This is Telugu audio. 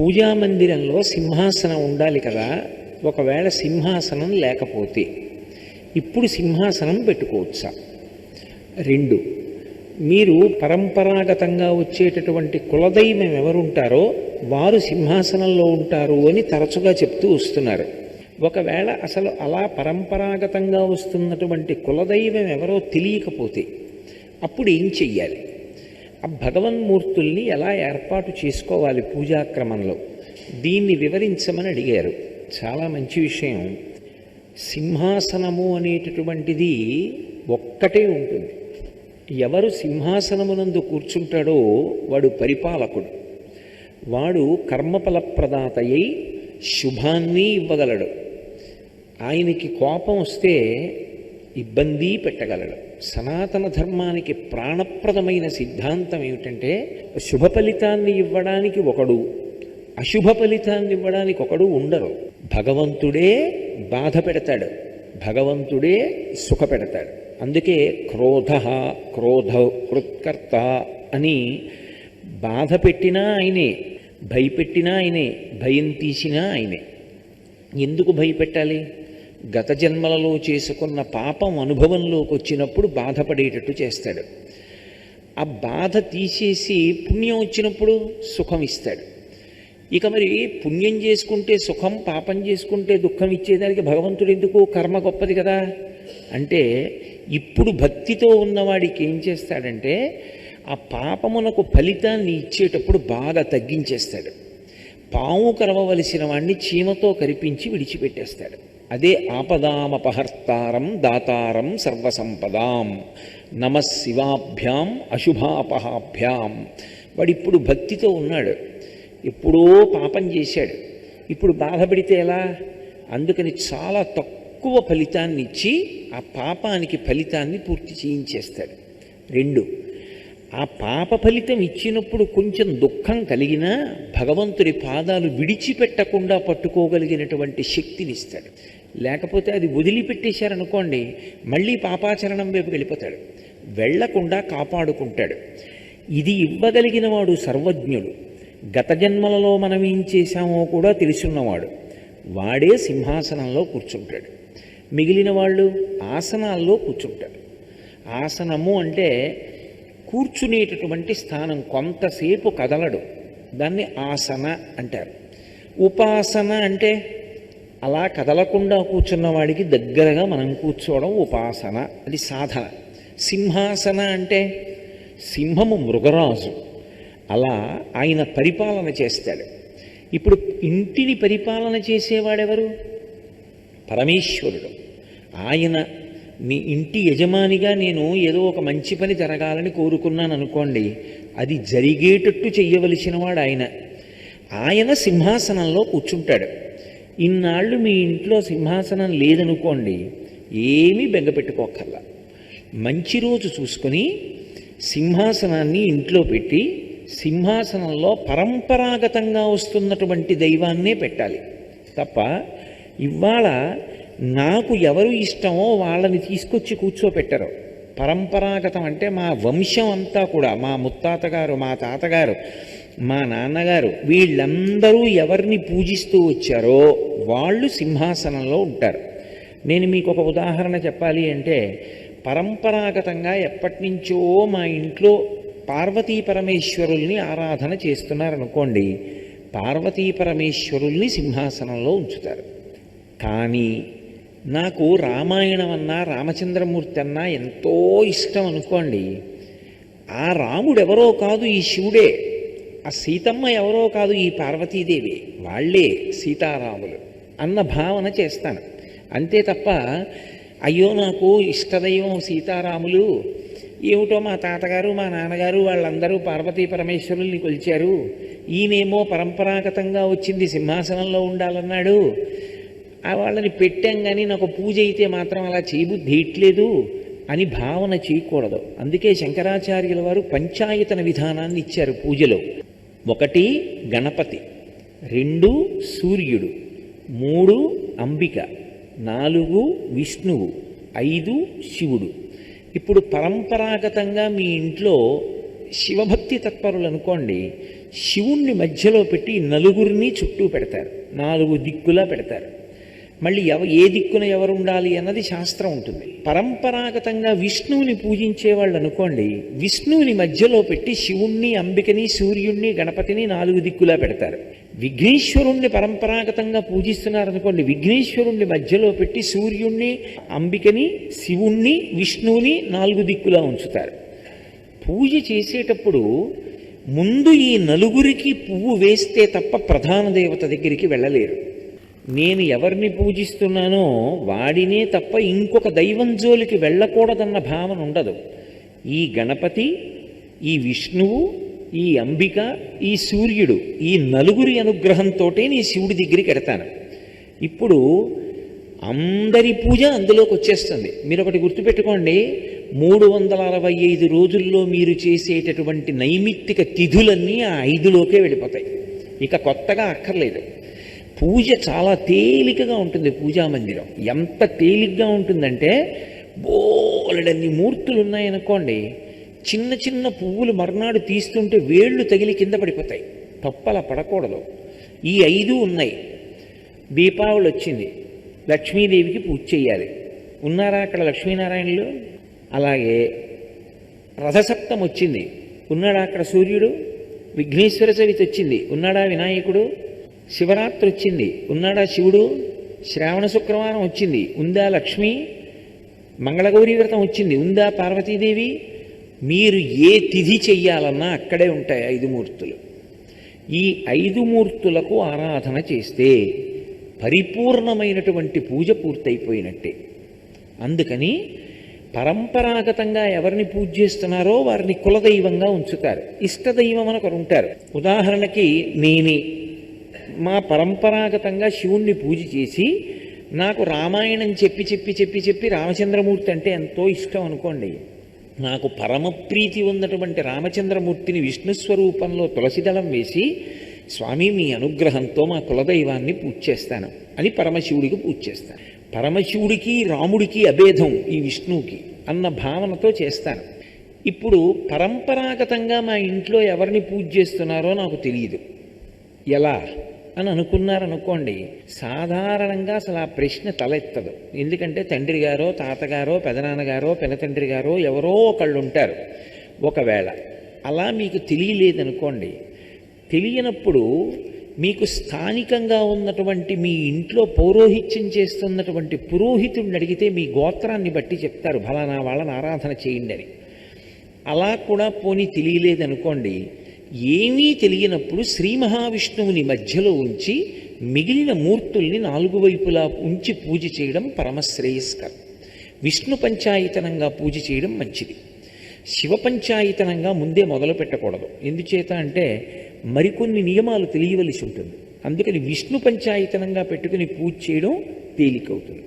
పూజా మందిరంలో సింహాసనం ఉండాలి కదా ఒకవేళ సింహాసనం లేకపోతే. ఇప్పుడు సింహాసనం పెట్టుకోవచ్చా? రెండు మీరు పరంపరాగతంగా వచ్చేటటువంటి కులదైవం ఎవరుంటారో వారు సింహాసనంలో ఉంటారు అని తరచుగా చెప్తూ వస్తున్నారు. ఒకవేళ అసలు అలా పరంపరాగతంగా వస్తున్నటువంటి కులదైవం ఎవరో తెలియకపోతే అప్పుడు ఏం చెయ్యాలి? ఆ భగవన్మూర్తుల్ని ఎలా ఏర్పాటు చేసుకోవాలి పూజాక్రమంలో? దీన్ని వివరించమని అడిగారు. చాలా మంచి విషయం. సింహాసనము అనేటటువంటిది ఒక్కటే ఉంటుంది. ఎవరు సింహాసనమునందు కూర్చుంటాడో వాడు పరిపాలకుడు. వాడు కర్మఫలప్రదాతయ్యి శుభాన్ని ఇవ్వగలడు. ఆయనకి కోపం వస్తే ఇబ్బంది పెట్టగలడు. సనాతన ధర్మానికి ప్రాణప్రదమైన సిద్ధాంతం ఏమిటంటే శుభ ఫలితాన్ని ఇవ్వడానికి ఒకడు అశుభ ఫలితాన్ని ఇవ్వడానికి ఒకడు ఉండరు. భగవంతుడే బాధ పెడతాడు. భగవంతుడే సుఖ పెడతాడు. అందుకే క్రోధ క్రోధ కృత్కర్త అని బాధ పెట్టినా ఆయనే భయపెట్టినా ఆయనే భయం తీసినా ఆయనే. ఎందుకు భయపెట్టాలి? గత జన్మలలో చేసుకున్న పాపం అనుభవంలోకి వచ్చినప్పుడు బాధపడేటట్టు చేస్తాడు. ఆ బాధ తీసేసి పుణ్యం వచ్చినప్పుడు సుఖం ఇస్తాడు. ఇక మరి పుణ్యం చేసుకుంటే సుఖం పాపం చేసుకుంటే దుఃఖం ఇచ్చేదానికి భగవంతుడు ఎందుకు? కర్మ గొప్పది కదా. అంటే ఇప్పుడు భక్తితో ఉన్నవాడికి ఏం చేస్తాడంటే ఆ పాపమునకు ఫలితాన్ని ఇచ్చేటప్పుడు బాగా తగ్గించేస్తాడు. పాము కరవవలసిన వాణ్ణి చీమతో కరిపించి విడిచిపెట్టేస్తాడు. అదే ఆపదామపహర్తారం దాతారం సర్వసంపదాం. నమ శివాభ్యాం అశుభాపహాభ్యాం. వాడిప్పుడు భక్తితో ఉన్నాడు. ఎప్పుడో పాపం చేశాడు. ఇప్పుడు బాధపడితే ఎలా? అందుకని చాలా తక్కువ ఫలితాన్ని ఇచ్చి ఆ పాపానికి ఫలితాన్ని పూర్తి చేయించేస్తాడు. రెండు ఆ పాప ఫలితం ఇచ్చినప్పుడు కొంచెం దుఃఖం కలిగినా భగవంతుడి పాదాలు విడిచిపెట్టకుండా పట్టుకోగలిగినటువంటి శక్తినిస్తాడు. లేకపోతే అది వదిలిపెట్టేశారనుకోండి మళ్ళీ పాపాచరణం వైపు వెళ్ళిపోతాడు. వెళ్ళకుండా కాపాడుకుంటాడు. ఇది ఇవ్వగలిగిన వాడు సర్వజ్ఞుడు. గత జన్మలలో మనం ఏం చేశామో కూడా తెలుసున్నవాడు. వాడే సింహాసనంలో కూర్చుంటాడు. మిగిలిన వాళ్ళు ఆసనాల్లో కూర్చుంటారు. ఆసనము అంటే కూర్చునేటటువంటి స్థానం కొంతసేపు కదలడు. దాన్ని ఆసన అంటారు. ఉపాసన అంటే అలా కదలకుండా కూర్చున్న వాడికి దగ్గరగా మనం కూర్చోవడం ఉపాసన. అది సాధన. సింహాసన అంటే సింహము మృగరాజు. అలా ఆయన పరిపాలన చేస్తాడు. ఇప్పుడు ఇంటిని పరిపాలన చేసేవాడెవరు? పరమేశ్వరుడు. ఆయన మీ ఇంటి యజమానిగా నేను ఏదో ఒక మంచి పని జరగాలని కోరుకున్నాను అనుకోండి అది జరిగేటట్టు చెయ్యవలసిన వాడు ఆయన. ఆయన సింహాసనంలో కూర్చుంటాడు. ఇన్నాళ్ళు మీ ఇంట్లో సింహాసనం లేదనుకోండి ఏమీ బెంగపెట్టుకోకర్లా మంచి రోజు చూసుకొని సింహాసనాన్ని ఇంట్లో పెట్టి సింహాసనంలో పరంపరాగతంగా వస్తున్నటువంటి దైవాన్నే పెట్టాలి. తప్ప ఇవాళ నాకు ఎవరు ఇష్టమో వాళ్ళని తీసుకొచ్చి కూర్చోపెట్టరు. పరంపరాగతం అంటే మా వంశం అంతా కూడా మా ముత్తాతగారు మా తాతగారు మా నాన్నగారు వీళ్ళందరూ ఎవరిని పూజిస్తూ వచ్చారో వాళ్ళు సింహాసనంలో ఉంటారు. నేను మీకు ఒక ఉదాహరణ చెప్పాలి అంటే పరంపరాగతంగా ఎప్పటి నుంచో మా ఇంట్లో పార్వతీ పరమేశ్వరుల్ని ఆరాధన చేస్తున్నారనుకోండి పార్వతీ పరమేశ్వరుల్ని సింహాసనంలో ఉంచుతారు. కానీ నాకు రామాయణం అన్నా రామచంద్రమూర్తి అన్నా ఎంతో ఇష్టం అనుకోండి ఆ రాముడు ఎవరో కాదు ఈ శివుడే. ఆ సీతమ్మ ఎవరో కాదు ఈ పార్వతీదేవి. వాళ్ళే సీతారాములు అన్న భావన చేస్తాను. అంతే తప్ప అయ్యో నాకు ఇష్టదైవం సీతారాములు. ఏమిటో మా తాతగారు మా నాన్నగారు వాళ్ళందరూ పార్వతీ పరమేశ్వరుల్ని కొలిచారు. ఈయనేమో పరంపరాగతంగా వచ్చింది సింహాసనంలో ఉండాలన్నాడు. ఆ వాళ్ళని పెట్టాం కానీ నాకు పూజ అయితే మాత్రం అలా చేయబుద్ధి ఇట్లేదు అని భావన చేయకూడదు. అందుకే శంకరాచార్యుల వారు పంచాయతన విధానాన్ని ఇచ్చారు పూజలో. ఒకటి గణపతి రెండు సూర్యుడు మూడు అంబిక నాలుగు విష్ణువు ఐదు శివుడు. ఇప్పుడు పరంపరాగతంగా మీ ఇంట్లో శివభక్తి తత్పరులు అనుకోండి శివుణ్ణి మధ్యలో పెట్టి నలుగురిని చుట్టూ పెడతారు నాలుగు దిక్కులా పెడతారు. మళ్ళీ ఎవ ఏ దిక్కున ఎవరు ఉండాలి అన్నది శాస్త్రం ఉంటుంది. పరంపరాగతంగా విష్ణువుని పూజించే వాళ్ళు అనుకోండి విష్ణువుని మధ్యలో పెట్టి శివుణ్ణి అంబికని సూర్యుణ్ణి గణపతిని నాలుగు దిక్కులా పెడతారు. విఘ్నేశ్వరుణ్ణి పరంపరాగతంగా పూజిస్తున్నారనుకోండి విఘ్నేశ్వరుణ్ణి మధ్యలో పెట్టి సూర్యుణ్ణి అంబికని శివుణ్ణి విష్ణువుని నాలుగు దిక్కులా ఉంచుతారు. పూజ చేసేటప్పుడు ముందు ఈ నలుగురికి పువ్వు వేస్తే తప్ప ప్రధాన దేవత దగ్గరికి వెళ్ళలేరు. నేను ఎవరిని పూజిస్తున్నానో వాడినే తప్ప ఇంకొక దైవం జోలికి వెళ్ళకూడదన్న భావన ఉండదు. ఈ గణపతి ఈ విష్ణువు ఈ అంబిక ఈ సూర్యుడు ఈ నలుగురి అనుగ్రహంతో నీ శివుడి దగ్గరికి ఎడతాను ఇప్పుడు అందరి పూజ అందులోకి వచ్చేస్తుంది. మీరు ఒకటి గుర్తుపెట్టుకోండి మూడు వందల అరవై ఐదు రోజుల్లో మీరు చేసేటటువంటి నైమిత్తిక తిథులన్నీ ఆ ఐదులోకే వెళ్ళిపోతాయి. ఇక కొత్తగా అక్కర్లేదు. పూజ చాలా తేలికగా ఉంటుంది పూజా మందిరం. ఎంత తేలిగ్గా ఉంటుందంటే బోలెడన్ని మూర్తులు ఉన్నాయనుకోండి చిన్న చిన్న పువ్వులు మర్నాడు తీస్తుంటే వేళ్ళు తగిలి కింద పడిపోతాయి. తప్పల పడకూడదు. ఈ ఐదు ఉన్నాయి. దీపావళి వచ్చింది. లక్ష్మీదేవికి పూజ చేయాలి ఉన్నారా అక్కడ లక్ష్మీనారాయణులు? అలాగే రథసప్తం వచ్చింది. ఉన్నాడా అక్కడ సూర్యుడు? విఘ్నేశ్వర చవితి వచ్చింది. ఉన్నాడా వినాయకుడు? శివరాత్రి వచ్చింది. ఉన్నాడా శివుడు? శ్రావణ శుక్రవారం వచ్చింది. ఉందా లక్ష్మి? మంగళగౌరీ వ్రతం వచ్చింది. ఉందా పార్వతీదేవి? మీరు ఏ తిథి చెయ్యాలన్నా అక్కడే ఉంటాయి ఐదు మూర్తులు. ఈ ఐదు మూర్తులకు ఆరాధన చేస్తే పరిపూర్ణమైనటువంటి పూజ పూర్తయిపోయినట్టే. అందుకని పరంపరాగతంగా ఎవరిని పూజ చేస్తున్నారో వారిని కులదైవంగా ఉంచుతారు. ఇష్టదైవం అని ఒకరు ఉంటారు. ఉదాహరణకి నేనే. మా పరంపరాగతంగా శివుణ్ణి పూజ చేసి నాకు రామాయణం చెప్పి చెప్పి చెప్పి చెప్పి రామచంద్రమూర్తి అంటే ఎంతో ఇష్టం అనుకోండి. నాకు పరమప్రీతి ఉన్నటువంటి రామచంద్రమూర్తిని విష్ణు స్వరూపంలో తులసిదళం వేసి స్వామి మీ అనుగ్రహంతో మా కులదైవాన్ని పూజ చేస్తాను. అని పరమశివుడికి పూజ చేస్తాను. పరమశివుడికి రాముడికి అభేదం ఈ విష్ణువుకి అన్న భావనతో చేస్తాను. ఇప్పుడు పరంపరాగతంగా మా ఇంట్లో ఎవరిని పూజ చేస్తున్నారో నాకు తెలియదు ఎలా? అని అనుకున్నారనుకోండి సాధారణంగా అసలు ఆ ప్రశ్న తలెత్తదు. ఎందుకంటే తండ్రి గారో తాతగారో పెదనాన్నగారో పెనతండ్రి గారో ఎవరో ఒకళ్ళు ఉంటారు. ఒకవేళ అలా మీకు తెలియలేదనుకోండి తెలియనప్పుడు మీకు స్థానికంగా ఉన్నటువంటి మీ ఇంట్లో పౌరోహిత్యం చేస్తున్నటువంటి పురోహితుడిని అడిగితే మీ గోత్రాన్ని బట్టి చెప్తారు ఫలానా వాళ్ళని ఆరాధన చేయండి అని. అలా కూడా పోనీ తెలియలేదనుకోండి ఏమీ తెలియనప్పుడు శ్రీ మహావిష్ణువుని మధ్యలో ఉంచి మిగిలిన మూర్తుల్ని నాలుగు వైపులా ఉంచి పూజ చేయడం పరమశ్రేయస్కరం. విష్ణు పంచాయతనంగా పూజ చేయడం మంచిది. శివ పంచాయతనంగా ముందే మొదలు పెట్టకూడదు. ఎందుచేత అంటే మరికొన్ని నియమాలు తెలియవలసి ఉంటుంది. అందుకని విష్ణు పంచాయతనంగా పెట్టుకుని పూజ చేయడం తేలికవుతుంది.